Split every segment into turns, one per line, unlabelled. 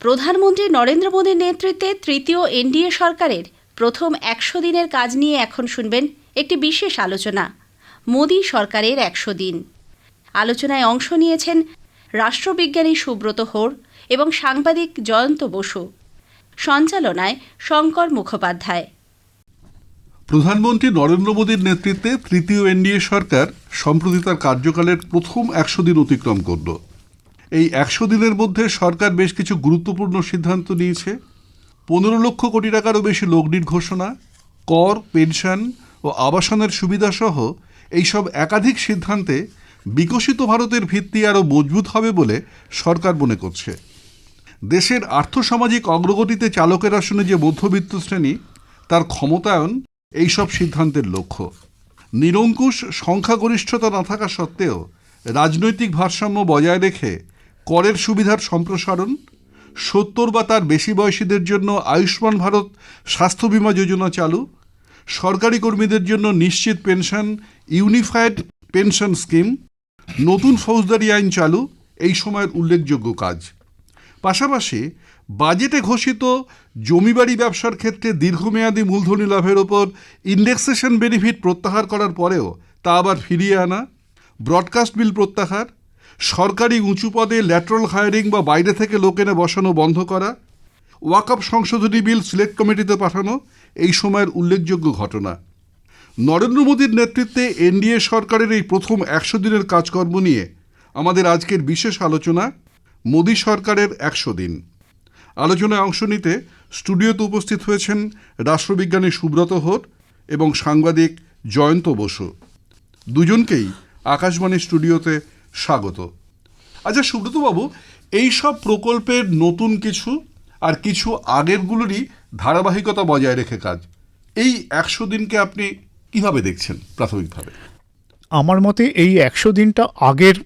প্রধানমন্ত্রী নরেন্দ্র মোদীর নেতৃত্বে তৃতীয় এনডিএ সরকারের প্রথম একশো দিনের কাজ নিয়ে এখন শুনবেন একটি বিশেষ আলোচনা, মোদী সরকারের একশো দিন। আলোচনায় অংশ নিয়েছেন রাষ্ট্রবিজ্ঞানী সুব্রত হোর এবং সাংবাদিক জয়ন্ত বসু। সঞ্চালনায় শঙ্কর মুখোপাধ্যায়।
প্রধানমন্ত্রী নরেন্দ্র মোদীর নেতৃত্বে তৃতীয় এনডিএ সরকার সম্প্রতি তার কার্যকালের প্রথম একশো দিন অতিক্রম করল। এই একশো দিনের মধ্যে সরকার বেশ কিছু গুরুত্বপূর্ণ সিদ্ধান্ত নিয়েছে। পনেরো লক্ষ কোটি টাকারও বেশি লগ্নির ঘোষণা, কর, পেনশন ও আবাসনের সুবিধাসহ এইসব একাধিক সিদ্ধান্তে বিকশিত ভারতের ভিত্তি আরও মজবুত হবে বলে সরকার মনে করছে। দেশের আর্থসামাজিক অগ্রগতিতে চালকের আসনে যে মধ্যবিত্ত শ্রেণি, তার ক্ষমতায়ন এইসব সিদ্ধান্তের লক্ষ্য। নিরঙ্কুশ সংখ্যাগরিষ্ঠতা না থাকা সত্ত্বেও রাজনৈতিক ভারসাম্য বজায় রেখে করের সুবিধার সম্প্রসারণ, সত্তর বা তার বেশি বয়সীদের জন্য আয়ুষ্মান ভারত স্বাস্থ্য বীমা যোজনা চালু, সরকারি কর্মীদের জন্য নিশ্চিত পেনশন, ইউনিফাইড পেনশন স্কিম, নতুন ফৌজদারি আইন চালু, এই সময়ের উল্লেখযোগ্য কাজ। পাশাপাশি বাজেটে ঘোষিত জমিবাড়ি ব্যবসার ক্ষেত্রে দীর্ঘমেয়াদী মূলধনী লাভের ওপর ইন্ডেক্সেশন বেনিফিট প্রত্যাহার করার পরেও তা আবার ফিরিয়ে আনা ব্রডকাস্ট বিল প্রত্যাহার সরকারি উঁচু পদে ল্যাটারাল হায়ারিং বা বাইরে থেকে লোক এনে বসানো বন্ধ করা, ওয়াকআপ সংশোধনী বিল সিলেক্ট কমিটিতে পাঠানো, এই সময়ের উল্লেখযোগ্য ঘটনা। নরেন্দ্র মোদীর নেতৃত্বে এনডিএ সরকারের এই প্রথম একশো দিনের কাজকর্ম নিয়ে আমাদের আজকের বিশেষ আলোচনা, মোদী সরকারের একশো দিন। আলোচনায় অংশ নিতে স্টুডিওতে উপস্থিত হয়েছেন রাষ্ট্রবিজ্ঞানী সুব্রত হোর এবং সাংবাদিক জয়ন্ত বসু। দুজনকেই আকাশবাণী স্টুডিওতে স্বাগত। আচ্ছা সুব্রতবাবু এই সব প্রকল্পের নতুন কিছু আর কিছু আগেরগুলোরই ধারাবাহিকতা বজায় রেখে কাজ, এই একশো দিনকে আপনি কীভাবে দেখছেন প্রাথমিকভাবে?
আমার মতে এই একশো দিনটা আগের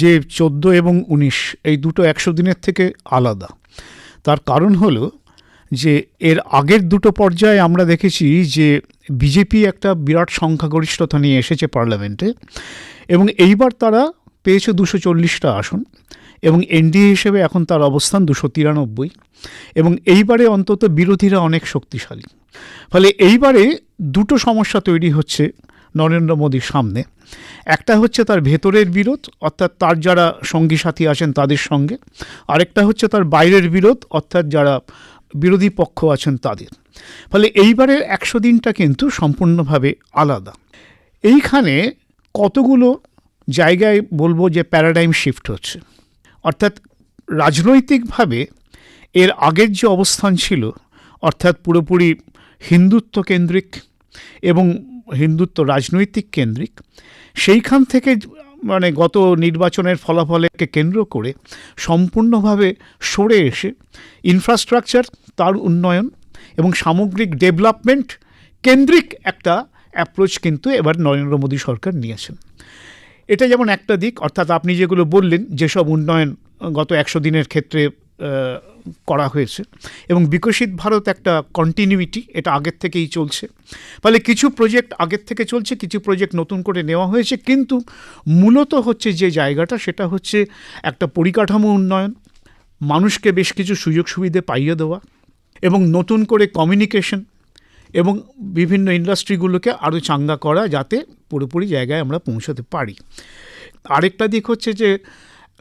যে চোদ্দ এবং উনিশ, এই দুটো একশো দিনের থেকে আলাদা। তার কারণ হলো যে এর আগের দুটো পর্যায়ে আমরা দেখেছি যে বিজেপি একটা বিরাট সংখ্যাগরিষ্ঠতা নিয়ে এসেছে পার্লামেন্টে এবং এইবার তারা পেয়েছে দুশো চল্লিশটা আসন এবং এনডিএ হিসেবে এখন তার অবস্থান দুশো তিরানব্বই। এবং এইবারে অন্তত বিরোধীরা অনেক শক্তিশালী। ফলে এইবারে দুটো সমস্যা তৈরি হচ্ছে নরেন্দ্র মোদীর সামনে। একটা হচ্ছে তার ভেতরের বিরোধ, অর্থাৎ তার যারা সঙ্গী সাথী আছেন তাদের সঙ্গে। আরেকটা হচ্ছে তার বাইরের বিরোধ, অর্থাৎ যারা বিরোধী পক্ষ আছেন তাদের। ফলে এইবারের একশো দিনটা কিন্তু সম্পূর্ণভাবে আলাদা। এইখানে কতগুলো জায়গায় বলব যে প্যারাডাইম শিফট হচ্ছে। অর্থাৎ রাজনৈতিকভাবে এর আগের যে অবস্থান ছিল, অর্থাৎ পুরোপুরি হিন্দুত্ব কেন্দ্রিক এবং হিন্দুত্ব রাজনৈতিক কেন্দ্রিক, সেইখান থেকে মানে গত নির্বাচনের ফলাফলকে কেন্দ্র করে সম্পূর্ণভাবে সরে এসে ইনফ্রাস্ট্রাকচার তার উন্নয়ন এবং সামগ্রিক ডেভেলপমেন্ট কেন্দ্রিক একটা অ্যাপ্রোচ কিন্তু এবার নরেন্দ্র মোদী সরকার নিয়েছেন। এটা যেমন একটা দিক, অর্থাৎ আপনি যেগুলো বললেন, যেসব উন্নয়ন গত একশো দিনের ক্ষেত্রে করা হয়েছে এবং বিকশিত ভারত একটা কন্টিনিউইটি এটা আগের থেকেই চলছে। ফলে কিছু প্রজেক্ট আগের থেকে চলছে, কিছু প্রজেক্ট নতুন করে নেওয়া হয়েছে, কিন্তু মূলত হচ্ছে যে জায়গাটা, সেটা হচ্ছে একটা পরিকাঠামো উন্নয়ন, মানুষকে বেশ কিছু সুযোগ সুবিধে পাইয়ে দেওয়া এবং নতুন করে কমিউনিকেশন এবং বিভিন্ন ইন্ডাস্ট্রিগুলোকে আরও চাঙ্গা করা যাতে পুরোপুরি জায়গায় আমরা পৌঁছাতে পারি। আরেকটা দিক হচ্ছে যে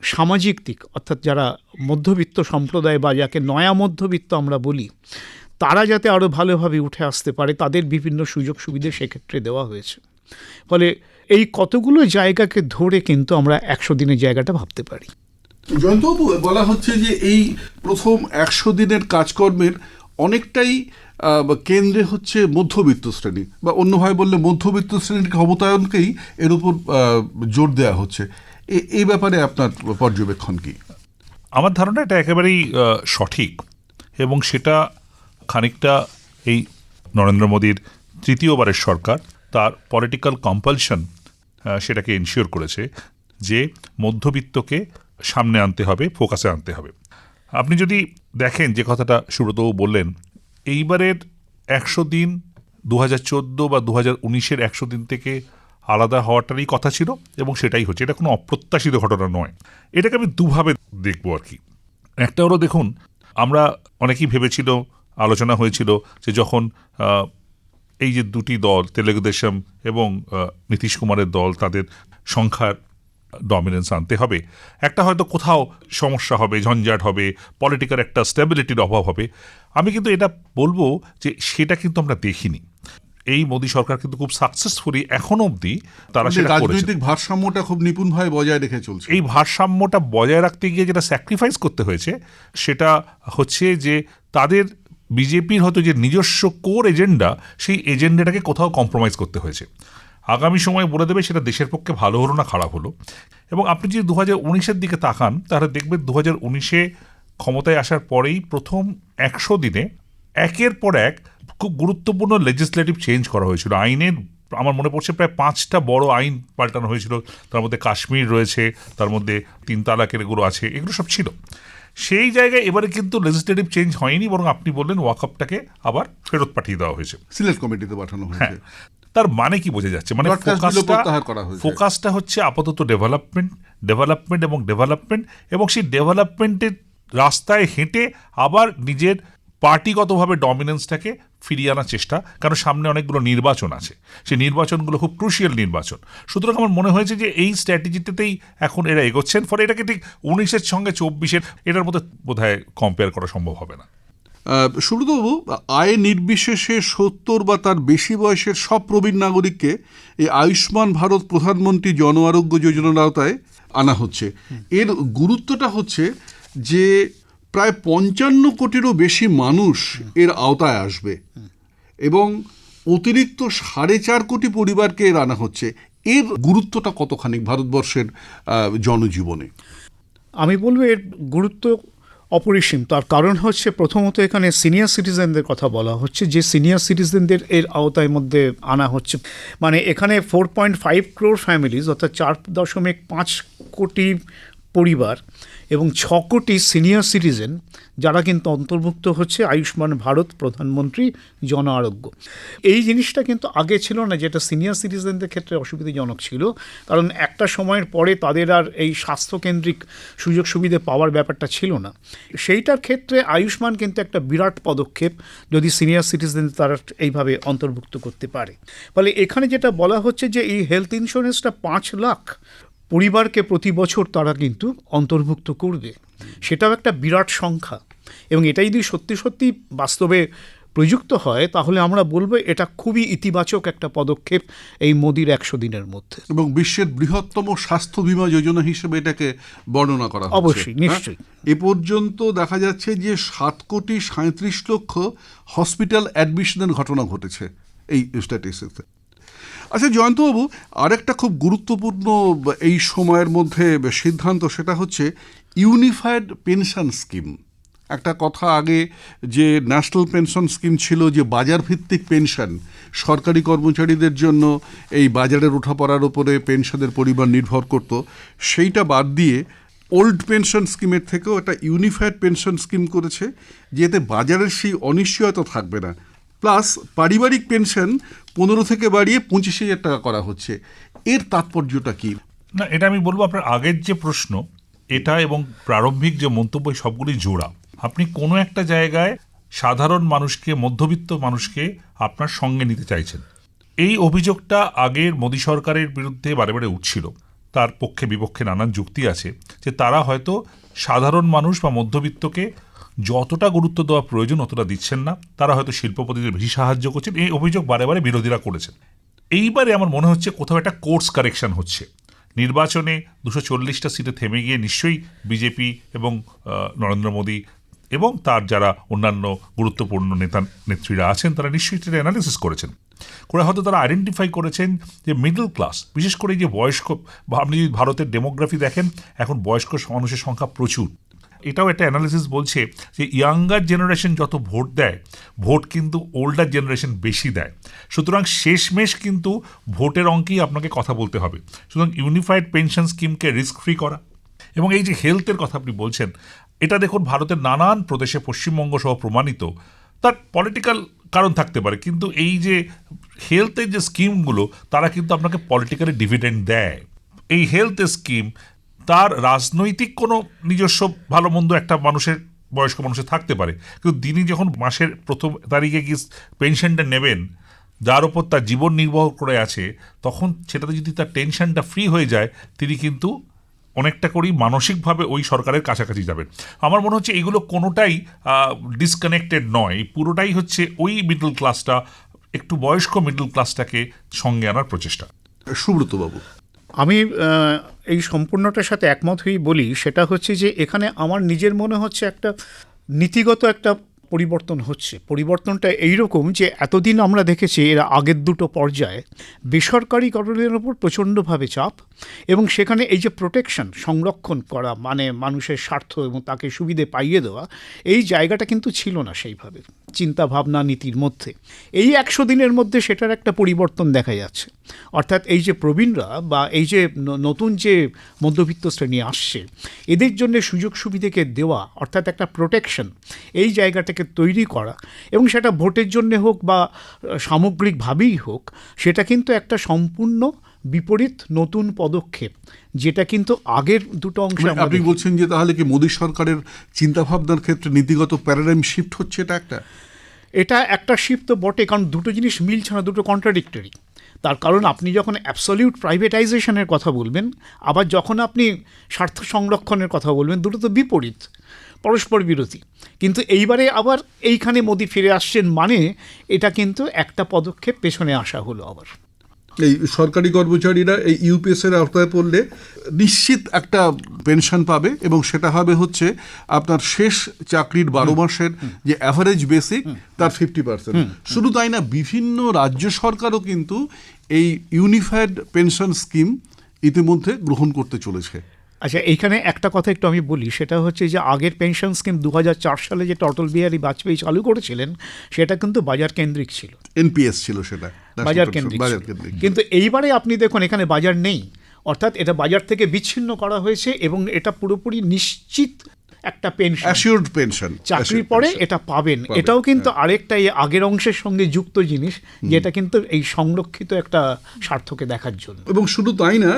সামাজিক দিক, অর্থাৎ যারা মধ্যবিত্ত সম্প্রদায় বা যাকে নয়া মধ্যবিত্ত আমরা বলি, তারা যাতে আরও ভালোভাবে উঠে আসতে পারে, তাদের বিভিন্ন সুযোগ সুবিধে সেক্ষেত্রে দেওয়া হয়েছে। ফলে এই কতগুলো জায়গাকে ধরে কিন্তু আমরা একশো দিনের জায়গাটা ভাবতে পারি।
জয়ন্তবাবু বলা হচ্ছে যে এই প্রথম একশো দিনের কাজকর্মের অনেকটাই কেন্দ্রে হচ্ছে মধ্যবিত্ত শ্রেণি, বা অন্যভাবে বললে মধ্যবিত্ত শ্রেণির ক্ষমতায়নকেই এর উপর জোর দেওয়া হচ্ছে। এই ব্যাপারে আপনার পর্যবেক্ষণ কি?
আমার ধারণা এটা একেবারেই সঠিক এবং সেটা খানিকটা এই নরেন্দ্র মোদীর তৃতীয়বারের সরকার, তার পলিটিক্যাল কম্পালশন সেটাকে এনশিওর করেছে যে মধ্যবিত্তকে সামনে আনতে হবে ফোকাসে আনতে হবে। আপনি যদি দেখেন যে কথাটা সুব্রতবাবু বললেন, এইবারের একশো দিন দু হাজার চোদ্দ বা দু হাজার উনিশের একশো দিন থেকে আলাদা হওয়াটারই কথা ছিল এবং সেটাই হচ্ছে। এটা কোনো অপ্রত্যাশিত ঘটনা নয়। এটাকে আমি দুভাবে দেখব আর কি। একটা হলো দেখুন, আমরা অনেকেই ভেবেছিল, আলোচনা হয়েছিল যে যখন এই যে দুটি দল, তেলেগু দেশম এবং নীতিশ কুমারের দল, তাদের সংখ্যার ডমিনেন্স আনতে হবে। একটা হয়তো কোথাও সমস্যা হবে ঝঞ্ঝাট হবে পলিটিক্যাল একটা স্টেবিলিটির অভাব হবে। আমি কিন্তু এটা বলব যে সেটা কিন্তু আমরা দেখিনি। এই মোদী সরকার কিন্তু খুব সাকসেসফুলি এখনও অবধি তারা সেটা
রাজনৈতিক ভারসাম্যটা খুব নিপুণভাবে বজায় রেখে চলছে।
এই ভারসাম্যটা বজায় রাখতে গিয়ে যেটা স্যাক্রিফাইস করতে হয়েছে সেটা হচ্ছে যে তাদের বিজেপির হয়তো যে নিজস্ব কোর এজেন্ডা সেই এজেন্ডাটাকে কোথাও কম্প্রোমাইজ করতে হয়েছে। আগামী সময় বলে দেবে সেটা দেশের পক্ষে ভালো হলো না খারাপ হলো। এবং আপনি যদি দু হাজার উনিশের দিকে তাকান তাহলে দেখবেন দু হাজার উনিশে ক্ষমতায় আসার পরেই প্রথম একশো দিনে একের পর এক খুব গুরুত্বপূর্ণ লেজিসলেটিভ চেঞ্জ করা হয়েছিল। আইনের আমার মনে পড়ছে প্রায় পাঁচটা বড় আইন পাল্টানো হয়েছিল। তার মধ্যে কাশ্মীর রয়েছে তার মধ্যে তিন তালাকের এগুলো আছে এগুলো সব ছিল। সেই জায়গায় এবারে কিন্তু লেজিসলেটিভ চেঞ্জ হয়নি বরং আপনি বললেন ওয়াকআপটাকে আবার ফেরত পাঠিয়ে দেওয়া হয়েছে।
সিলেক্ট কমিটিতে পাঠানো
হ্যাঁ।
হয়েছে
তার মানে কি বোঝা যাচ্ছে? মানে ফোকাসটা হচ্ছে আপাতত ডেভেলপমেন্ট ডেভেলপমেন্ট এবং ডেভেলপমেন্ট এবং সেই ডেভেলপমেন্টের রাস্তায় হেঁটে আবার নিজের পার্টিগতভাবে ডমিনেন্সটাকে ফিরিয়ে আনার চেষ্টা কারণ সামনে অনেকগুলো নির্বাচন আছে। সেই নির্বাচনগুলো খুব ক্রুশিয়াল নির্বাচন। সুতরাং আমার মনে হয়েছে যে এই স্ট্র্যাটেজিটাতেই এখন এরা এগোচ্ছেন ফলে এটাকে ঠিক উনিশের সঙ্গে চব্বিশের এটার মধ্যে বোধহয় কম্পেয়ার করা সম্ভব হবে না।
সুব্রতবাবু আয় নির্বিশেষে সত্তর বা তার বেশি বয়সের সব প্রবীণ নাগরিককে এই আয়ুষ্মান ভারত প্রধানমন্ত্রী জন আরোগ্য যোজনার আওতায় আনা হচ্ছে। এর গুরুত্বটা হচ্ছে যে প্রায় পঞ্চান্ন কোটিরও বেশি মানুষ এর আওতায় আসবে এবং অতিরিক্ত সাড়ে চার কোটি পরিবারকে এর আনা হচ্ছে। এর গুরুত্বটা কতখানি ভারতবর্ষের জনজীবনে?
আমি বলব এর গুরুত্ব অপরিসীম তার কারণ হচ্ছে প্রথমত এখানে সিনিয়র সিটিজেনদের কথা বলা হচ্ছে, যে সিনিয়র সিটিজেনদের এর আওতায় মধ্যে আনা হচ্ছে। মানে এখানে four point five crore families অর্থাৎ চার দশমিক পাঁচ কোটি পরিবার এবং ছ কোটি সিনিয়র সিটিজেন যারা কিন্তু অন্তর্ভুক্ত হচ্ছে আয়ুষ্মান ভারত প্রধানমন্ত্রী জন আরোগ্য। এই জিনিসটা কিন্তু আগে ছিল না যেটা সিনিয়র সিটিজেনদের ক্ষেত্রে অসুবিধাজনক ছিল। কারণ একটা সময়ের পরে তাদের আর এই স্বাস্থ্যকেন্দ্রিক সুযোগ সুবিধে পাওয়ার ব্যাপারটা ছিল না। সেইটার ক্ষেত্রে আয়ুষ্মান কিন্তু একটা বিরাট পদক্ষেপ যদি সিনিয়র সিটিজেন তারা এইভাবে অন্তর্ভুক্ত করতে পারে। ফলে এখানে যেটা বলা হচ্ছে যে এই হেলথ ইন্স্যুরেন্সটা পাঁচ লাখ পরিবারকে প্রতি বছর তারা কিন্তু অন্তর্ভুক্ত করবে। সেটাও একটা বিরাট সংখ্যা। এবং এটা যদি সত্যি সত্যি বাস্তবে প্রযুক্ত হয় তাহলে আমরা বলব এটা খুবই ইতিবাচক একটা পদক্ষেপ এই মোদির একশো দিনের মধ্যে।
এবং বিশ্বের বৃহত্তম স্বাস্থ্য বীমা যোজনা হিসেবে এটাকে বর্ণনা করা
অবশ্যই, নিশ্চয়ই।
হ্যাঁ? এ পর্যন্ত দেখা যাচ্ছে যে সাত কোটি সাঁত্রিশ লক্ষ হসপিটাল অ্যাডমিশনের ঘটনা ঘটেছে এই স্ট্যাটিস্টিক্সে। আচ্ছা জয়ন্তবাবু, আরেকটা খুব গুরুত্বপূর্ণ, এই সময়ের মধ্যে সিদ্ধান্ত সেটা হচ্ছে ইউনিফাইড পেনশন স্কিম। একটা কথা আগে যে ন্যাশনাল পেনশন স্কিম ছিল যে বাজার ভিত্তিক পেনশন, সরকারি কর্মচারীদের জন্য এই বাজারের ওঠাপড়ার উপরে পেনশনের পরিমাণ নির্ভর করত, সেইটা বাদ দিয়ে ওল্ড পেনশন স্কিমের থেকেও একটা ইউনিফাইড পেনশন স্কিম করেছে, যেতে বাজারের সেই অনিশ্চয়তা থাকবে না। প্লাস পারিবারিক পেনশন পনেরো থেকে বাড়িয়ে পঁচিশ হাজার টাকা করা হচ্ছে। এর তাৎপর্যটা কি?
না, এটা আমি বলব আপনার আগের যে প্রশ্ন, এটা এবং প্রারম্ভিক যে মন্তব্য সবগুলি জোড়া। আপনি কোনো একটা জায়গায় সাধারণ মানুষকে, মধ্যবিত্ত মানুষকে আপনার সঙ্গে নিতে চাইছেন। এই অভিযোগটা আগের মোদী সরকারের বিরুদ্ধে বারে বারে উঠছিল। তার পক্ষে বিপক্ষে নানান যুক্তি আছে যে তারা হয়তো সাধারণ মানুষ বা মধ্যবিত্তকে যতটা গুরুত্ব দেওয়া প্রয়োজন অতটা দিচ্ছেন না। তারা হয়তো শিল্পপতিদের বেশি সাহায্য করছেন। এই অভিযোগ বারে বারে বিরোধীরা করেছেন। এইবারে আমার মনে হচ্ছে কোথাও একটা কোর্স কারেকশন হচ্ছে। নির্বাচনে দুশো চল্লিশটা সিটে থেমে গিয়ে নিশ্চয়ই বিজেপি এবং নরেন্দ্র মোদী এবং তার যারা অন্যান্য গুরুত্বপূর্ণ নেতা, নেত্রীরা আছেন, তারা নিশ্চয়ই সেটা অ্যানালিসিস করেছেন। করে হয়তো তারা আইডেন্টিফাই করেছেন যে মিডল ক্লাস বিশেষ করে যে বয়স্ক আপনি যদি ভারতের ডেমোগ্রাফি দেখেন, এখন বয়স্ক মানুষের সংখ্যা প্রচুর। এটাও একটা অ্যানালিসিস বলছে যে ইয়াঙ্গার জেনারেশন যত ভোট দেয়, ভোট কিন্তু ওল্ডার জেনারেশন বেশি দেয়। সুতরাং শেষমেশ কিন্তু ভোটের অঙ্কেই আপনাকে কথা বলতে হবে। সুতরাং ইউনিফাইড পেনশন স্কিমকে রিস্ক ফ্রি করা। এবং এই যে হেলথের কথা আপনি বলছেন, এটা দেখুন ভারতের নানান প্রদেশে পশ্চিমবঙ্গ সহ প্রমাণিত। তার পলিটিক্যাল কারণ থাকতে পারে, কিন্তু এই যে হেলথের যে স্কিমগুলো তারা কিন্তু আপনাকে পলিটিক্যালি ডিভিডেন্ড দেয়। এই হেলথ স্কিম তার রাজনৈতিক কোনো নিজস্ব ভালো মন্দ একটা মানুষের, বয়স্ক মানুষের থাকতে পারে। কিন্তু তিনি যখন মাসের প্রথম তারিখে গিয়ে পেনশনটা নেবেন, যার ওপর তার জীবন নির্বাহ করে আছে, তখন সেটাতে যদি তার টেনশনটা ফ্রি হয়ে যায়, তিনি কিন্তু অনেকটা করেই মানসিকভাবে ওই সরকারের কাছাকাছি যাবেন। আমার মনে হচ্ছে এগুলো কোনোটাই ডিসকানেক্টেড নয়। পুরোটাই হচ্ছে ওই মিডল ক্লাসটা একটু বয়স্ক মিডল ক্লাসটাকে সঙ্গে আনার প্রচেষ্টা।
সুব্রত বাবু
আমি এই সম্পূর্ণটার সাথে একমত হয়েই বলি, সেটা হচ্ছে যে এখানে আমার নিজের মনে হচ্ছে একটা নীতিগত একটা পরিবর্তন হচ্ছে। পরিবর্তনটা এইরকম যে এতদিন আমরা দেখেছি এর আগের দুটো পর্যায়ে বেসরকারিকরণের ওপর প্রচণ্ডভাবে চাপ এবং সেখানে এই যে প্রোটেকশন সংরক্ষণ করা মানে মানুষের স্বার্থ এবং তাকে সুবিধে পাইয়ে দেওয়া, এই জায়গাটা কিন্তু ছিল না সেইভাবে চিন্তা ভাবনা নীতির মধ্যে। এই একশো দিনের মধ্যে সেটার একটা পরিবর্তন দেখা যাচ্ছে। অর্থাৎ এই যে প্রবীণরা বা এই যে নতুন যে মধ্যবিত্ত শ্রেণি আসছে, এদের জন্য সুযোগ সুবিধাকে দেওয়া, অর্থাৎ একটা প্রোটেকশন এই জায়গাটাকে তৈরি করা এবং সেটা ভোটের জন্য হোক বা সামগ্রিকভাবেই হোক সেটা কিন্তু একটা সম্পূর্ণ বিপরীত নতুন পদক্ষেপ যেটা কিন্তু আগের দুটো অংশে
মানে আপনি বলছেন যে তাহলে কি মোদী সরকারের চিন্তাভাবনার ক্ষেত্রে নীতিগত প্যারাডাইম শিফট হচ্ছে এটা একটা?
এটা একটা শিফট তো বটে কারণ দুটো জিনিস মিলছে না দুটো কন্ট্রাডিক্টরি তার কারণ আপনি যখন অ্যাবসলিউট প্রাইভেটাইজেশনের কথা বলবেন আবার যখন আপনি স্বার্থ সংরক্ষণের কথা বলবেন দুটো তো বিপরীত পরস্পর বিরোধী কিন্তু এইবারে আবার এইখানে মোদি ফিরে আসছেন মানে এটা কিন্তু একটা পদক্ষেপ পেছনে আসা হলো আবার।
এই সরকারি কর্মচারীরা এই ইউপিএস এর আওতায় পড়লে নিশ্চিত একটা পেনশন পাবে এবং সেটা হবে হচ্ছে আপনার শেষ চাকরির বারো মাসের যে অ্যাভারেজ বেসিক তার ফিফটি পার্সেন্ট শুধু তাই না বিভিন্ন রাজ্য সরকারও কিন্তু এই ইউনিফাইড পেনশন স্কিম ইতিমধ্যে গ্রহণ করতে চলেছে।
আচ্ছা এইখানে একটা কথা একটু আমি বলি সেটা হচ্ছে যে আগের পেনশন স্কিম দু হাজার চার সালে যে অটল বিহারী বাজপেয়ী চালু করেছিলেন সেটা কিন্তু বাজার কেন্দ্রিক ছিল।
এনপিএস ছিল সেটা
বাজার কেন্দ্রিক
বাজার কেন্দ্রিক।
কিন্তু এইবারে আপনি দেখুন এখানে বাজার নেই। অর্থাৎ এটা বাজার থেকে বিচ্ছিন্ন করা হয়েছে এবং এটা পুরোপুরি নিশ্চিত একটা পেনশন
অ্যাসিওর্ড পেনশন
চাকরির পরে এটা পাবেন। এটাও কিন্তু আরেকটা এই আগের অংশের সঙ্গে যুক্ত জিনিস যেটা কিন্তু এই সংরক্ষিত একটা স্বার্থকে দেখার জন্য।
এবং শুধু তাই না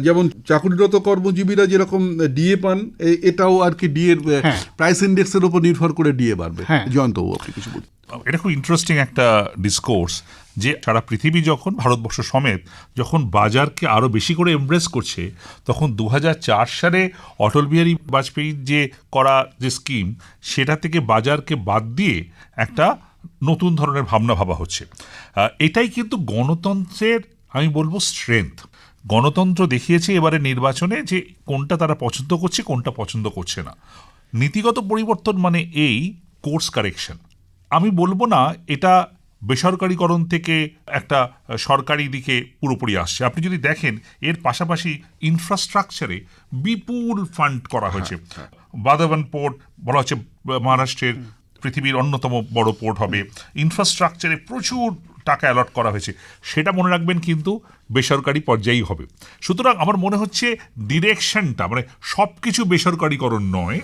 যেমন চাকরিরত কর্মজীবীরা যেরকম ডিএ পান এটাও আর কি ডিএর
হ্যাঁ।
প্রাইস ইন্ডেক্সের উপর নির্ভর করে ডিএ বাড়বে।
হ্যাঁ।
জয়ন্তবাবু কিছু
এটা খুব ইন্টারেস্টিং একটা ডিসকোর্স যে সারা পৃথিবী যখন, ভারতবর্ষ সমেত, যখন বাজারকে আরও বেশি করে এমব্রেস করছে, তখন দু হাজার চার সালে অটল বিহারী বাজপেয়ীর যে করা যে স্কিম সেটা থেকে বাজারকে বাদ দিয়ে একটা নতুন ধরনের ভাবনা ভাবা হচ্ছে। এটাই কিন্তু গণতন্ত্রের, আমি বলব স্ট্রেংথ গণতন্ত্র দেখিয়েছে এবারে নির্বাচনে যে কোনটা তারা পছন্দ করছে, কোনটা পছন্দ করছে না। নীতিগত পরিবর্তন মানে এই কোর্স কারেকশন আমি বলব না এটা বেসরকারিকরণ থেকে একটা সরকারি দিকে পুরোপুরি আসছে। আপনি যদি দেখেন এর পাশাপাশি ইনফ্রাস্ট্রাকচারে বিপুল ফান্ড করা হয়েছে। বাদাবান পোর্ট বলা হচ্ছে মহারাষ্ট্রের পৃথিবীর অন্যতম বড় পোর্ট হবে। ইনফ্রাস্ট্রাকচারে প্রচুর টাকা অ্যালট করা হয়েছে। সেটা মনে রাখবেন কিন্তু বেসরকারি পর্যায়েই হবে। সুতরাং আমার মনে হচ্ছে ডিরেকশনটা মানে সব কিছু বেসরকারিকরণ নয়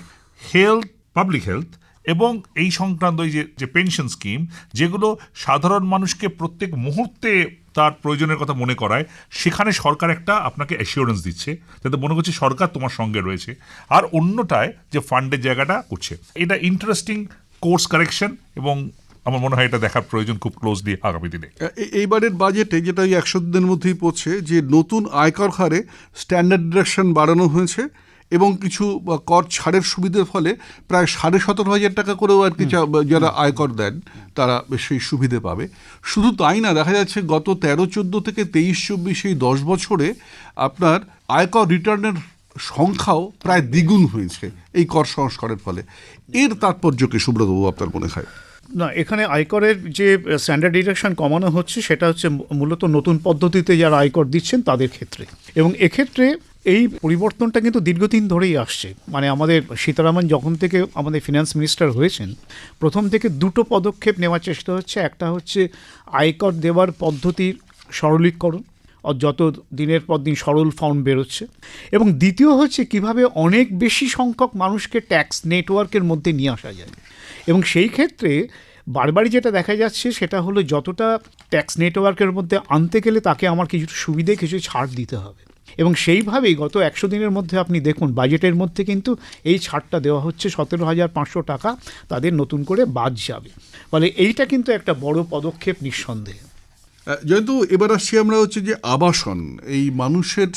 হেলথ পাবলিক হেলথ এবং এই সংক্রান্ত যে যে পেনশন স্কিম যেগুলো সাধারণ মানুষকে প্রত্যেক মুহূর্তে তার প্রয়োজনের কথা মনে করায়, সেখানে সরকার একটা আপনাকে অ্যাসিওরেন্স দিচ্ছে, যাতে মনে করছে সরকার তোমার সঙ্গে রয়েছে। আর অন্যটায় যে ফান্ডের জায়গাটা করছে, এটা ইন্টারেস্টিং কোর্স কারেকশন এবং আমার মনে হয় এটা দেখার প্রয়োজন খুব ক্লোজলি আগামী দিনে।
এইবারের বাজেটে যেটা ওই একশো দিনের মধ্যেই পড়ছে, যে নতুন আয়কর হারে স্ট্যান্ডার্ড ডিডাকশন বাড়ানো হয়েছে এবং কিছু কর ছাড়ের সুবিধার ফলে প্রায় সাড়ে সতেরো হাজার টাকা করেও আর কি যারা আয়কর দেন তারা সেই সুবিধে পাবে। শুধু তাই না দেখা যাচ্ছে গত তেরো চোদ্দ থেকে তেইশ চব্বিশ এই দশ বছরে আপনার আয়কর রিটার্নের সংখ্যাও প্রায় দ্বিগুণ হয়েছে এই কর সংস্কারের ফলে। এর তাৎপর্য কি সুব্রতবাবু আপনার মনে হয়?
না এখানে আয়করের যে স্ট্যান্ডার্ড ডিডাকশন কমানো হচ্ছে সেটা হচ্ছে মূলত নতুন পদ্ধতিতে যারা আয়কর দিচ্ছেন তাদের ক্ষেত্রে। এবং এক্ষেত্রে এই পরিবর্তনটা কিন্তু দীর্ঘদিন ধরেই আসছে। মানে আমাদের সীতারামন যখন থেকে আমাদের ফিনান্স মিনিস্টার হয়েছেন, প্রথম থেকে দুটো পদক্ষেপ নেওয়ার চেষ্টা হচ্ছে। একটা হচ্ছে আয়কর দেওয়ার পদ্ধতির সরলীকরণ যত দিনের পর দিন সরল ফাউন্ড বেরোচ্ছে। এবং দ্বিতীয় হচ্ছে কীভাবে অনেক বেশি সংখ্যক মানুষকে ট্যাক্স নেটওয়ার্কের মধ্যে নিয়ে আসা যায়। এবং সেই ক্ষেত্রে বারবারই যেটা দেখা যাচ্ছে, সেটা হলো যতটা ট্যাক্স নেটওয়ার্কের মধ্যে আনতে গেলে তাকে আমার কিছু সুবিধে কিছু ছাড় দিতে হবে। এবং সেইভাবেই গত একশো দিনের মধ্যে আপনি দেখুন বাজেটের মধ্যে কিন্তু এই ছাড়টা দেওয়া হচ্ছে সতেরো হাজার পাঁচশো টাকা তাদের নতুন করে বাদ যাবে। ফলে এইটা কিন্তু একটা বড় পদক্ষেপ নিঃসন্দেহে।
জয়ন্ত এবার আসছি আমরা হচ্ছে যে আবাসন, এই মানুষের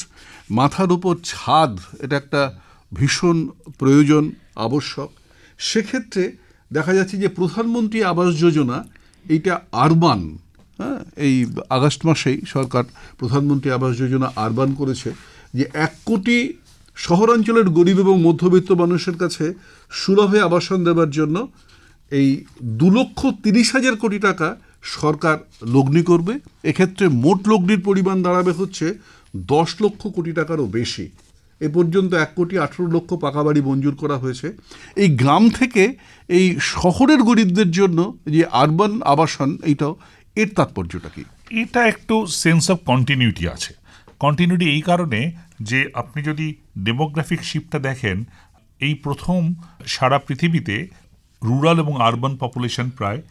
মাথার উপর ছাদ, এটা একটা ভীষণ প্রয়োজন, আবশ্যক। সেক্ষেত্রে দেখা যাচ্ছে যে প্রধানমন্ত্রী আবাস যোজনা, এইটা আরবান হ্যাঁ এই আগস্ট মাসেই সরকার প্রধানমন্ত্রী আবাস যোজনা আরবান করেছে যে এক কোটি শহরাঞ্চলের গরিব এবং মধ্যবিত্ত মানুষের কাছে সুলভে আবাসন দেওয়ার জন্য এই দু লক্ষ তিরিশ হাজার কোটি টাকা সরকার লগ্নি করবে। এক্ষেত্রে মোট লগ্নির পরিমাণ দাঁড়াবে হচ্ছে দশ লক্ষ কোটি টাকারও বেশি। এ পর্যন্ত এক কোটি আঠেরো লক্ষ পাকা বাড়ি মঞ্জুর করা হয়েছে। এই গ্রাম থেকে এই শহরের গরিবদের জন্য যে আরবান আবাসন, এইটাও এর তাৎপর্যটা কি?
এটা একটু সেন্স অফ কন্টিনিউটি আছে। কন্টিনিউটি এই কারণে যে আপনি যদি ডেমোগ্রাফিক শিফটটা দেখেন, এই প্রথম সারা পৃথিবীতে রুরাল এবং আরবান পপুলেশন প্রায়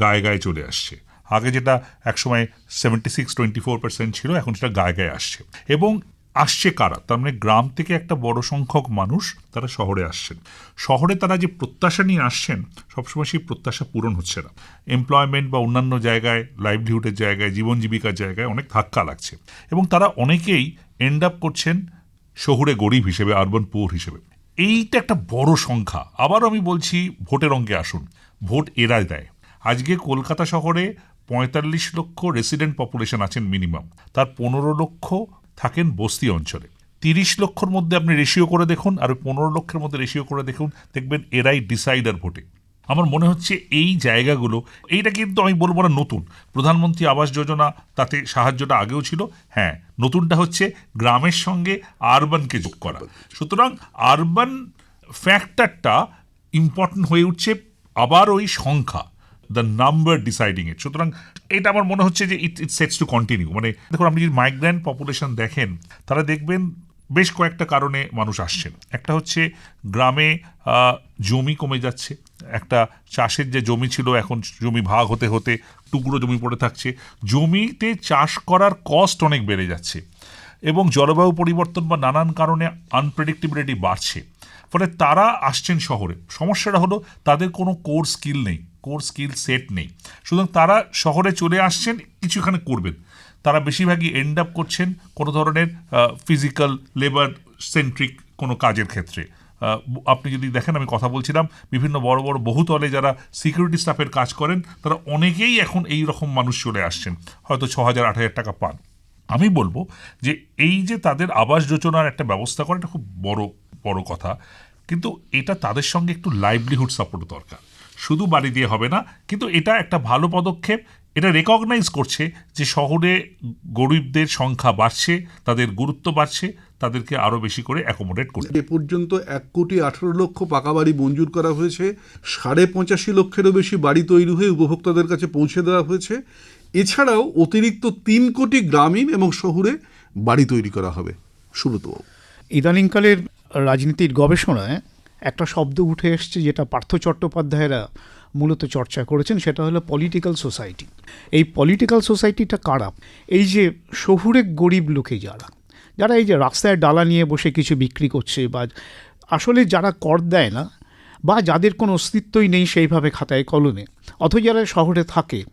গায়ে গায়ে চলে আসছে। আগে যেটা একসময় seventy six twenty four percent ছিল, এখন সেটা গায়ে গায়ে আসছে। এবং আসছে কারা? তার মানে গ্রাম থেকে একটা বড় সংখ্যক মানুষ তারা শহরে আসছেন। শহরে তারা যে প্রত্যাশা নিয়ে আসছেন, সবসময় সেই প্রত্যাশা পূরণ হচ্ছে না। এমপ্লয়মেন্ট বা অন্যান্য জায়গায় লাইভলিহুডের জায়গায়, জীবন জীবিকার জায়গায় অনেক ধাক্কা লাগছে। এবং তারা অনেকেই এন্ড আপ করছেন শহুরে গরিব হিসেবে আরবান পুয়ার হিসেবে। এইটা একটা বড় সংখ্যা। আবার আমি বলছি, ভোটের অঙ্কে আসুন। ভোট এরা দেয়। আজকে কলকাতা শহরে পঁয়তাল্লিশ লক্ষ রেসিডেন্ট পপুলেশন আছেন মিনিমাম তার পনেরো লক্ষ থাকেন বস্তি অঞ্চলে। তিরিশ লক্ষর মধ্যে আপনি রেশিও করে দেখুন আর পনেরো লক্ষের মধ্যে রেশিও করে দেখুন, দেখবেন এরাই ডিসাইডার ভোটে। আমার মনে হচ্ছে এই জায়গাগুলো, এইটা কিন্তু আমি বলব না নতুন। প্রধানমন্ত্রী আবাস যোজনা, তাতে সাহায্যটা আগেও ছিল। হ্যাঁ নতুনটা হচ্ছে গ্রামের সঙ্গে আরবানকে যোগ করা। সুতরাং আরবান ফ্যাক্টরটা ইম্পর্টেন্ট হয়ে উঠছে আবার ওই সংখ্যা। দ্য নাম্বার ডিসাইডিং ইট সুতরাং এটা আমার মনে হচ্ছে যে it it sets to continue মানে দেখুন, আপনি যদি মাইগ্রেন্ট পপুলেশন দেখেন তারা দেখবেন বেশ কয়েকটা কারণে মানুষ আসছেন। একটা হচ্ছে গ্রামে জমি কমে যাচ্ছে। একটা চাষের যে জমি ছিল, এখন জমি ভাগ হতে হতে টুকরো জমি পড়ে থাকছে। জমিতে চাষ করার কস্ট অনেক বেড়ে যাচ্ছে এবং জলবায়ু পরিবর্তন বা নানান কারণে আনপ্রেডিক্টেবিলিটি বাড়ছে। ফলে তারা আসছেন শহরে। সমস্যাটা হলো তাদের কোনো কোর স্কিল নেই। কোর স্কিল সেট নেই। সুতরাং তারা শহরে চলে আসছেন, কিছু এখানে করবেন। তারা বেশিরভাগই এন্ড আপ করছেন কোনো ধরনের ফিজিক্যাল লেবার সেন্ট্রিক কোনো কাজের ক্ষেত্রে। আপনি যদি দেখেন, আমি কথা বলছিলাম, বিভিন্ন বড় বড় বহুতলে যারা সিকিউরিটি স্টাফের কাজ করেন, তারা অনেকেই এখন এই রকম মানুষ চলে আসছেন, হয়তো ছ হাজার, আট হাজার টাকা পান। আমি বলব যে এই যে তাদের আবাস যোজনার একটা ব্যবস্থা করা, এটা খুব বড় বড় কথা। কিন্তু এটা তাদের সঙ্গে একটু লাইভলিহুড সাপোর্ট দরকার। শুধু বাড়ি দিয়ে হবে না কিন্তু এটা একটা ভালো পদক্ষেপ। এটা রেকগনাইজ করছে যে শহরে গরিবদের সংখ্যা বাড়ছে তাদের গুরুত্ব বাড়ছে তাদেরকে আরও বেশি করে অ্যাকোমোডেট করছে।
এ পর্যন্ত এক কোটি আঠারো লক্ষ পাকা বাড়ি মঞ্জুর করা হয়েছে সাড়ে পঁচাশি লক্ষেরও বেশি বাড়ি তৈরি হয়ে উপভোক্তাদের কাছে পৌঁছে দেওয়া হয়েছে। এছাড়াও অতিরিক্ত তিন কোটি গ্রামীণ এবং শহুরে বাড়ি তৈরি করা হবে। সুব্রতবাবু।
ইদানিংকালের রাজনীতির গবেষণায় একটা শব্দ উঠে এসছে যেটা পার্থ চট্টোপাধ্যায়রা মূলত চর্চা করেছেন, সেটা হলো পলিটিক্যাল সোসাইটি এই পলিটিক্যাল সোসাইটিটা কারা? এই যে শহুরে গরিব লোকে যারা যারা এই যে রাস্তায় ডালা নিয়ে বসে কিছু বিক্রি করছে বা আসলে যারা কর দেয় না বা যাদের কোনো অস্তিত্বই নেই সেইভাবে খাতায় কলমে, অথচ যারা শহরে থাকে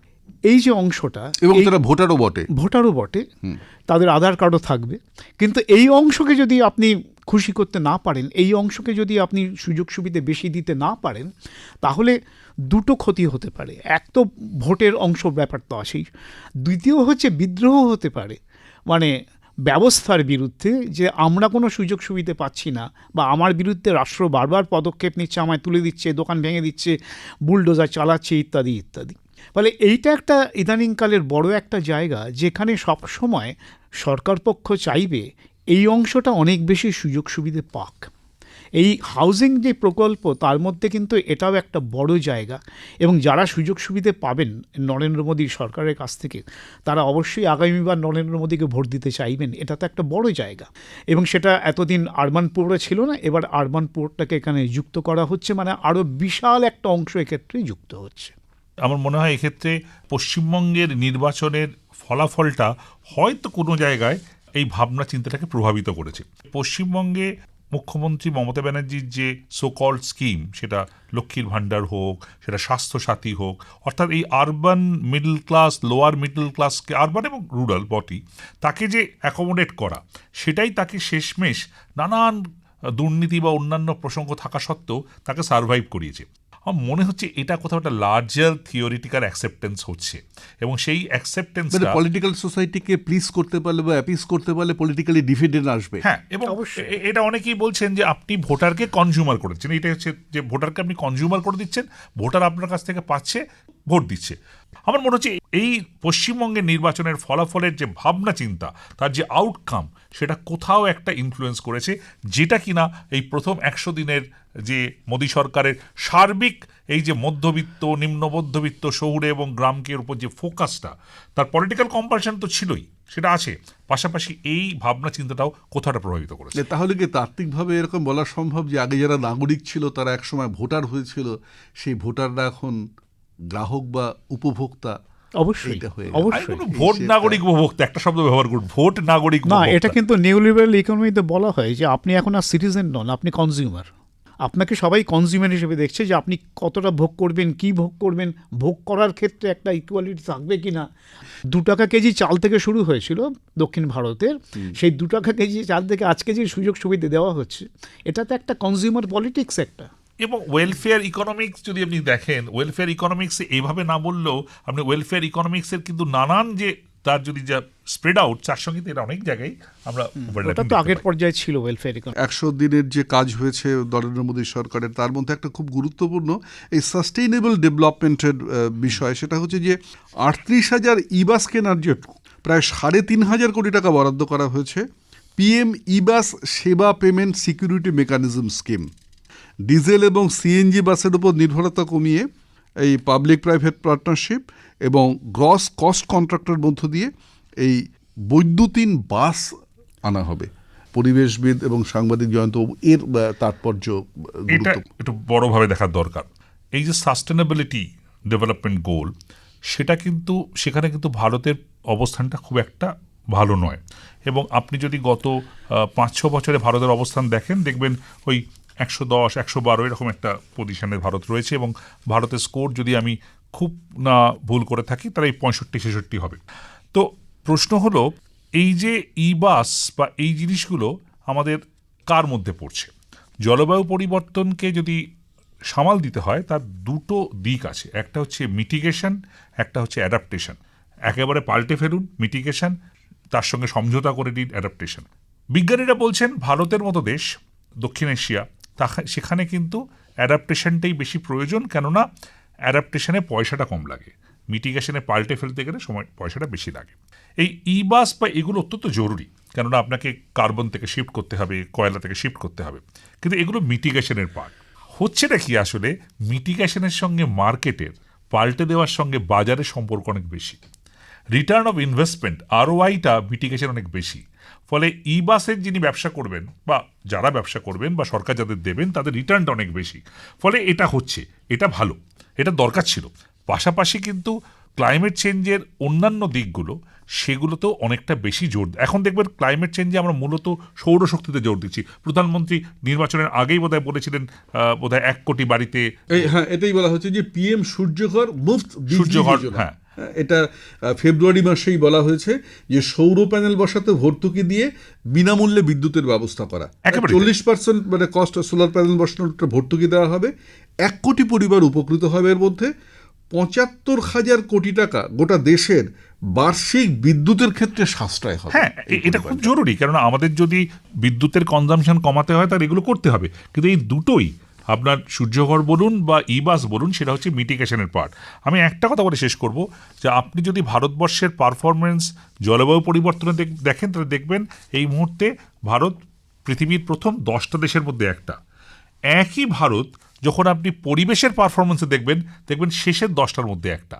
এই যে অংশটা
এবং তারা ভোটারও বটে।
ভোটারও বটে। তাদের আধার কার্ডও থাকবে। কিন্তু এই অংশকে যদি আপনি খুশি করতে না পারেন এই অংশকে যদি আপনি সুযোগ সুবিধে বেশি দিতে না পারেন তাহলে দুটো ক্ষতি হতে পারে। এক তো ভোটের অংশ ব্যাপার তো আসেই দ্বিতীয় হচ্ছে বিদ্রোহ হতে পারে। মানে ব্যবস্থার বিরুদ্ধে যে আমরা কোনো সুযোগ সুবিধে পাচ্ছি না বা আমার বিরুদ্ধে রাষ্ট্র বারবার পদক্ষেপ নিচ্ছে আমায় তুলে দিচ্ছে দোকান ভেঙে দিচ্ছে বুলডোজার চালাচ্ছে ইত্যাদি ইত্যাদি। ফলে এইটা একটা ইদানিংকালের বড় একটা জায়গা যেখানে সব সময় সরকার পক্ষ চাইবে এই অংশটা অনেক বেশি সুযোগ সুবিধে পাক। এই হাউজিং যে প্রকল্প, তার মধ্যে কিন্তু এটাও একটা বড় জায়গা এবং যারা সুযোগ সুবিধে পাবেন নরেন্দ্র মোদী সরকারের কাছ থেকে, তারা অবশ্যই আগামীবার নরেন্দ্র মোদীকে ভোট দিতে চাইবেন। এটা তো একটা বড় জায়গা এবং সেটা এতদিন আরবান পুরে ছিল না, এবার আরবান পুরটাকে এখানে যুক্ত করা হচ্ছে মানে আরও বিশাল একটা অংশ এক্ষেত্রে যুক্ত হচ্ছে।
আমার মনে হয় এক্ষেত্রে পশ্চিমবঙ্গের নির্বাচনের ফলাফলটা হয়তো কোনো জায়গায় এই ভাবনা চিন্তাটাকে প্রভাবিত করেছে। পশ্চিমবঙ্গে মুখ্যমন্ত্রী মমতা ব্যানার্জির যে সো কল্ড স্কিম সেটা লক্ষ্মীর ভাণ্ডার হোক, সেটা স্বাস্থ্যসাথী হোক, অর্থাৎ এই urban middle class lower middle ক্লাসকে urban এবং রুরাল বটি, তাকে যে অ্যাকোমোডেট করা, সেটাই তাকে শেষমেশ নানান দুর্নীতি বা অন্যান্য প্রসঙ্গ থাকা সত্ত্বেও তাকে সার্ভাইভ করিয়েছে। আমার মনে হচ্ছে এটা কোথাও একটা লার্জার থিওরিটিক্যাল অ্যাকসেপ্টেন্স হচ্ছে। এবং সেই অ্যাকসেপ্টেন্সটা
পলিটিক্যাল সোসাইটিকে প্লিজ করতে পারলে বা অ্যাপিস করতে পারলে পলিটিক্যালি ডিফিডেন্ট আসবে।
হ্যাঁ এবং
অবশ্যই।
এটা অনেকেই বলছেন যে আপনি ভোটারকে কনজিউমার করেছেন এটা হচ্ছে যে ভোটারকে আপনি কনজিউমার করে দিচ্ছেন ভোটার আপনার কাছ থেকে পাচ্ছে ভোট দিচ্ছে। আমার মনে হচ্ছে এই পশ্চিমবঙ্গের নির্বাচনের ফলাফলের যে ভাবনা চিন্তা তার যে আউটকাম সেটা কোথাও একটা ইনফ্লুয়েন্স করেছে যেটা কিনা এই প্রথম একশো দিনের যে মোদী সরকারের সার্বিক এই যে মধ্যবিত্ত নিম্ন মধ্যবিত্ত শহুরে এবং গ্রামকের উপর যে ফোকাসটা তার পলিটিক্যাল কম্পারিশন তো ছিলই সেটা আছে। পাশাপাশি এই ভাবনা চিন্তাটাও কোথাটা প্রভাবিত করেছে?
তাহলে কি তাত্ত্বিকভাবে এরকম বলা সম্ভব যে আগে যারা নাগরিক ছিল তারা একসময় ভোটার হয়েছিল সেই ভোটাররা এখন গ্রাহক বা উপভোক্তা
অবশ্যই
হয়ে
অবশ্যই।
ভোট নাগরিক উপভোক্তা একটা শব্দ ব্যবহার করুন ভোট নাগরিক
না এটা কিন্তু নিউ লিবারেল ইকোনমিতে বলা হয় যে আপনি এখন আর সিটিজেন নন আপনি কনজিউমার আপনাকে সবাই কনজিউমার হিসেবে দেখছে যে আপনি কতটা ভোগ করবেন কি ভোগ করবেন ভোগ করার ক্ষেত্রে একটা ইকুয়ালিটি থাকবে কি না দু টাকা কেজি চাল থেকে শুরু হয়েছিল দক্ষিণ ভারতের। সেই দু টাকা কেজি চাল থেকে আজকে যে সুযোগ সুবিধা দেওয়া হচ্ছে। এটা তো একটা কনজিউমার পলিটিক্স একটা।
এবং ওয়েলফেয়ার ইকোনমিক্স যদি আপনি দেখেন ওয়েলফেয়ার ইকোনমিক্স এইভাবে না বললেও আপনি ওয়েলফেয়ার ইকোনমিক্সের কিন্তু নানান যে তার যদি যা স্প্রেড আউট তার সঙ্গে এটা অনেক জায়গায় আমরা
ওটা তো আগের পর্যায়ে ছিল ওয়েলফেয়ার ইকোনমি
একশো দিনের যে কাজ হয়েছে নরেন্দ্র মোদী সরকারের তার মধ্যে একটা খুব গুরুত্বপূর্ণ এই সাস্টেইনেবল ডেভেলপমেন্টের বিষয়। সেটা হচ্ছে যে আটত্রিশ হাজার ইবাস কেনার জন্য প্রায় সাড়ে তিন হাজার কোটি টাকা বরাদ্দ করা হয়েছে। PM e bus Sewa payment security mechanism scheme diesel এবং সিএনজি বাসের উপর নির্ভরতা কমিয়ে এই পাবলিক প্রাইভেট পার্টনারশিপ এবং গ্রস কস্ট কন্ট্রাক্টের মধ্য দিয়ে এই বৈদ্যুতিন বাস আনা হবে। পরিবেশবিদ এবং সাংবাদিক জয়ন্ত এর তাৎপর্য
এটা একটু বড়ভাবে দেখার দরকার। এই যে সাস্টেনেবিলিটি ডেভেলপমেন্ট গোল সেটা কিন্তু সেখানে কিন্তু ভারতের অবস্থানটা খুব একটা ভালো নয়। এবং আপনি যদি গত পাঁচ ছ বছরে ভারতের অবস্থান দেখেন দেখবেন ওই একশো দশ একশো বারো এরকম একটা পজিশনে ভারত রয়েছে এবং ভারতের স্কোর যদি আমি খুব না ভুল করে থাকি, তারা এই পঁয়ষট্টি, ছেষট্টি হবে। তো প্রশ্ন হলো, এই যে ই বাস বা এই জিনিসগুলো আমাদের কার মধ্যে পড়ছে? জলবায়ু পরিবর্তনকে যদি সামাল দিতে হয়, তার দুটো দিক আছে। একটা হচ্ছে মিটিগেশন একটা হচ্ছে অ্যাডাপ্টেশন একেবারে পাল্টে ফেলুন মিটিগেশন তার সঙ্গে সমঝোতা করে দিন অ্যাডাপ্টেশন বিজ্ঞানীরা বলছেন, ভারতের মতো দেশ, দক্ষিণ এশিয়া তা- সেখানে কিন্তু অ্যাডাপ্টেশনটাই বেশি প্রয়োজন, কেননা অ্যাডাপ্টেশনে পয়সাটা কম লাগে। মিটিগেশনে পাল্টে ফেলতে গেলে সময়, পয়সাটা বেশি লাগে। এই ই বাস বা এগুলো অত্যন্ত জরুরি, কেননা আপনাকে কার্বন থেকে শিফট করতে হবে, কয়লা থেকে শিফট করতে হবে। কিন্তু এগুলো মিটিগেশনের পার্ট। হচ্ছেটা কি আসলে? মিটিগেশনের সঙ্গে মার্কেটের, পাল্টে দেওয়ার সঙ্গে বাজারের সম্পর্ক অনেক বেশি। রিটার্ন অফ ইনভেস্টমেন্ট আরওআইটা মিটিগেশন অনেক বেশি। ফলে ই বাসের যিনি ব্যবসা করবেন বা যারা ব্যবসা করবেন বা সরকার যাদের দেবেন, তাদের রিটার্নটা অনেক বেশি। ফলে এটা হচ্ছে, এটা ভালো। এটা দরকার ছিল। পাশাপাশি কিন্তু ক্লাইমেট চেঞ্জের অন্যান্য দিকগুলো সেগুলোতেও অনেকটা বেশি জোর এখন দেখবেন ক্লাইমেট চেঞ্জে আমরা মূলত সৌরশক্তিতে জোর দিচ্ছি। প্রধানমন্ত্রী নির্বাচনের আগেই বোধহয় বলেছিলেন বোধহয় এক কোটি বাড়িতে
হ্যাঁ এটাই বলা হচ্ছে যে পিএম সূর্যঘর মুফত
সূর্যঘর, হ্যাঁ।
হ্যাঁ, এটা ফেব্রুয়ারি মাসেই বলা হয়েছে যে সৌর প্যানেল বসাতে ভর্তুকি দিয়ে বিনামূল্যে বিদ্যুতের ব্যবস্থা করা।
একেবারে
চল্লিশ পার্সেন্ট মানে কস্ট সোলার প্যানেল বসানোর ভর্তুকি দেওয়া হবে। এক কোটি পরিবার উপকৃত হবে এর মধ্যে পঁচাত্তর হাজার কোটি টাকা গোটা দেশের বার্ষিক বিদ্যুতের ক্ষেত্রে সাশ্রয় হবে।
হ্যাঁ এটা খুব জরুরি কেননা আমাদের যদি বিদ্যুতের কনজামশন কমাতে হয় তাহলে এগুলো করতে হবে। কিন্তু এই দুটোই আপনার সূর্যঘর বলুন বা ই বাস বলুন সেটা হচ্ছে মিটিগেশনের পার্ট আমি একটা কথা বলে শেষ করব যে আপনি যদি ভারতবর্ষের পারফরমেন্স জলবায়ু পরিবর্তনে দেখেন তাহলে দেখবেন এই মুহূর্তে ভারত পৃথিবীর প্রথম দশটা দেশের মধ্যে একটা। একই ভারত যখন আপনি পরিবেশের পারফরমেন্সে দেখবেন দেখবেন শেষের দশটার মধ্যে একটা।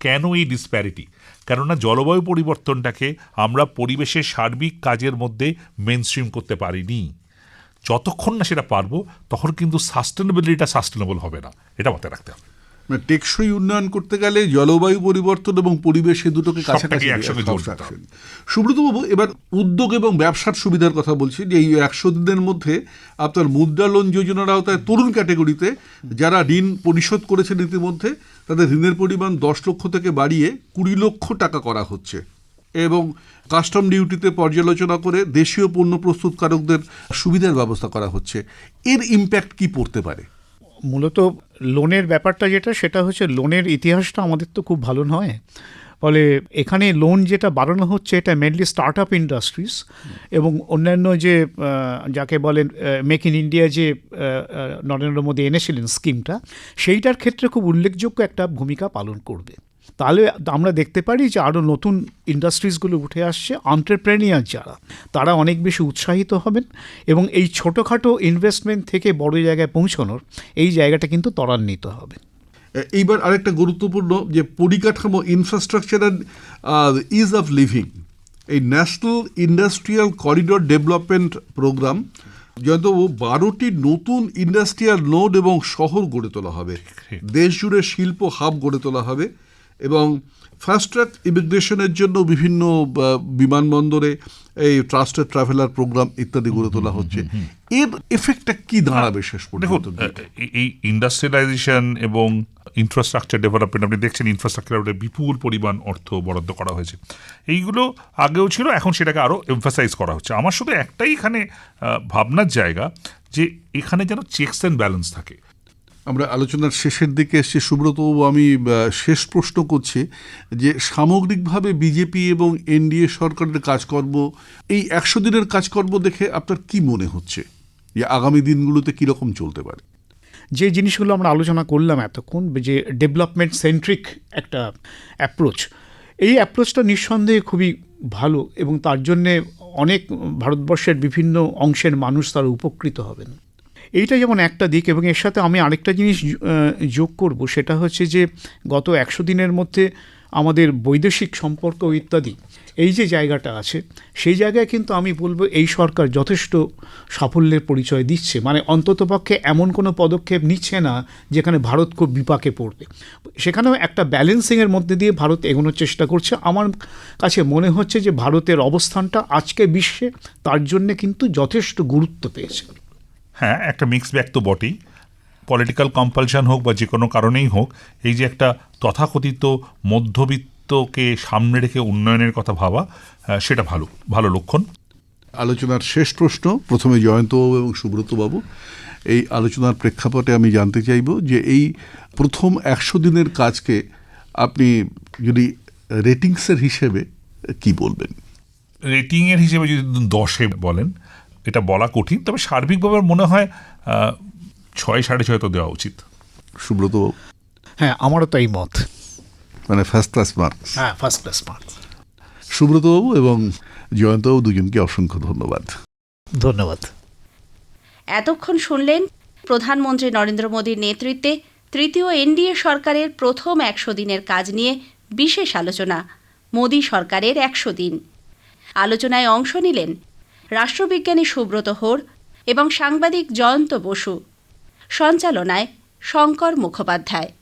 কেন এই ডিসপ্যারিটি কেননা জলবায়ু পরিবর্তনটাকে আমরা পরিবেশের সার্বিক কাজের মধ্যে মেনস্ট্রিম করতে পারিনি। যতক্ষণ না সেটা পারব, তখন কিন্তু সাস্টেনেবিলিটিটা সাস্টেনেবল হবে না। এটা মাথায় রাখতে হবে।
মানে টেকসই উন্নয়ন করতে গেলে জলবায়ু পরিবর্তন এবং পরিবেশ এ দুটোকে কাছাকাছি
একসঙ্গে জোর দিতে হবে।
সুব্রত বাবু এবার উদ্যোগ এবং ব্যবসার সুবিধার কথা বলছি যে এই একশো দিনের মধ্যে আপনার মুদ্রা লোন যোজনার আওতায় তরুণ ক্যাটেগরিতে যারা ঋণ পরিশোধ করেছেন ইতিমধ্যে তাদের ঋণের পরিমাণ দশ লক্ষ থেকে বাড়িয়ে কুড়ি লক্ষ টাকা করা হচ্ছে। এবং কাস্টম ডিউটিতে পর্যালোচনা করে দেশীয় পণ্য প্রস্তুতকারকদের সুবিধার ব্যবস্থা করা হচ্ছে। এর ইম্প্যাক্ট কি পড়তে পারে?
মূলত লোনের ব্যাপারটা যেটা, সেটা হচ্ছে লোনের ইতিহাসটা আমাদের তো খুব ভালো নয়। ফলে এখানে লোন যেটা বাড়ানো হচ্ছে, এটা মেনলি স্টার্ট আপ ইন্ডাস্ট্রিজ এবং অন্যান্য যে যাকে বলেন মেক ইন ইন্ডিয়া যে নরেন্দ্র মোদী এনেছিলেন স্কিমটা সেইটার ক্ষেত্রে খুব উল্লেখযোগ্য একটা ভূমিকা পালন করবে। তাহলে আমরা দেখতে পারি যে আরও নতুন ইন্ডাস্ট্রিজগুলো উঠে আসছে অন্টারপ্রেনিয়ার যারা তারা অনেক বেশি উৎসাহিত হবেন এবং এই ছোটোখাটো ইনভেস্টমেন্ট থেকে বড় জায়গায় পৌঁছানোর এই জায়গাটা কিন্তু ত্বরান্বিত হবে।
এইবার আরেকটা গুরুত্বপূর্ণ যে পরিকাঠামো infrastructure and ease of living এই national industrial corridor development programme জয়ন্তবাবু বারোটি নতুন ইন্ডাস্ট্রিয়াল নোড এবং শহর গড়ে তোলা হবে দেশ জুড়ে শিল্প হাব গড়ে তোলা হবে এবং ফাস্ট ট্র্যাক ইমিগ্রেশনের জন্য বিভিন্ন বিমানবন্দরে এই ট্রাস্টেড ট্রাভেলার প্রোগ্রাম ইত্যাদি গড়ে তোলা হচ্ছে। এর এফেক্টটা কি দাঁড়াবে শেষ পর্যন্ত?
এই ইন্ডাস্ট্রিয়ালাইজেশন এবং ইনফ্রাস্ট্রাকচার ডেভেলপমেন্ট আপনি দেখছেন ইনফ্রাস্ট্রাকচার বিপুল পরিমাণ অর্থ বরাদ্দ করা হয়েছে। এইগুলো আগেও ছিল এখন সেটাকে আরও এমফাসাইজ করা হচ্ছে। আমার শুধু একটাই এখানে ভাবনার জায়গা যে এখানে যেন চেকস অ্যান্ড ব্যালেন্স থাকে।
আমরা আলোচনার শেষের দিকে এসছি। সুব্রতবাবু, আমি শেষ প্রশ্ন করছি যে সামগ্রিকভাবে বিজেপি এবং এনডিএ সরকারের কাজকর্ম, এই একশো দিনের কাজকর্ম দেখে আপনার কি মনে হচ্ছে? যে আগামী দিনগুলোতে কীরকম চলতে পারে?
যে জিনিসগুলো আমরা আলোচনা করলাম এতক্ষণ, যে ডেভেলপমেন্ট সেন্ট্রিক একটা অ্যাপ্রোচ, এই অ্যাপ্রোচটা নিঃসন্দেহে খুবই ভালো এবং তার জন্যে অনেক ভারতবর্ষের বিভিন্ন অংশের মানুষ তারা উপকৃত হবেন। এইটা যেমন একটা দিক এবং এর সাথে আমি আরেকটা জিনিস যোগ করব, সেটা হচ্ছে যে গত একশো দিনের মধ্যে আমাদের বৈদেশিক সম্পর্ক ইত্যাদি, এই যে জায়গাটা আছে, সেই জায়গায় কিন্তু আমি বলব এই সরকার যথেষ্ট সাফল্যের পরিচয় দিচ্ছে। মানে অন্ততপক্ষে এমন কোনো পদক্ষেপ নিচ্ছে না যেখানে ভারত খুব বিপাকে পড়বে। সেখানেও একটা ব্যালেন্সিংয়ের মধ্যে দিয়ে ভারত এগোনোর চেষ্টা করছে। আমার কাছে মনে হচ্ছে যে ভারতের অবস্থানটা আজকে বিশ্বে তার জন্যে কিন্তু যথেষ্ট গুরুত্ব পেয়েছে।
হ্যাঁ একটা মিক্স ব্যাগ তো বটেই। পলিটিক্যাল কম্পালশন হোক বা যে কোনো কারণেই হোক এই যে একটা তথাকথিত মধ্যবিত্তকে সামনে রেখে উন্নয়নের কথা ভাবা সেটা ভালো ভালো লক্ষণ।
আলোচনার শেষ প্রশ্ন প্রথমে জয়ন্তবাবু এবং সুব্রতবাবু এই আলোচনার প্রেক্ষাপটে আমি জানতে চাইব যে এই প্রথম একশো দিনের কাজকে আপনি যদি রেটিংসের হিসেবে কি বলবেন?
রেটিংয়ের হিসেবে যদি দশে বলেন এটা বলা কঠিন তবে সার্বিকভাবে মনে হয় ছয় সাড়ে ছয় তো দেওয়া উচিত।
সুব্রত
হ্যাঁ আমারও তাই মত।
মানে ফার্স্ট ক্লাস মার্কস
হ্যাঁ ফার্স্ট ক্লাস মার্কস
সুব্রতবাবু এবং জয়ন্তবাবু দুজনকে অসংখ্য ধন্যবাদ।
ধন্যবাদ।
এতক্ষণ শুনলেন প্রধানমন্ত্রী নরেন্দ্র মোদীর নেতৃত্বে তৃতীয় এনডিএ সরকারের প্রথম একশো দিনের কাজ নিয়ে বিশেষ আলোচনা মোদী সরকারের একশো দিন। আলোচনায় অংশ নিলেন রাষ্ট্রবিজ্ঞানী সুব্রত হোর এবং সাংবাদিক জয়ন্ত বসু। সঞ্চালনায় শঙ্কর মুখোপাধ্যায়।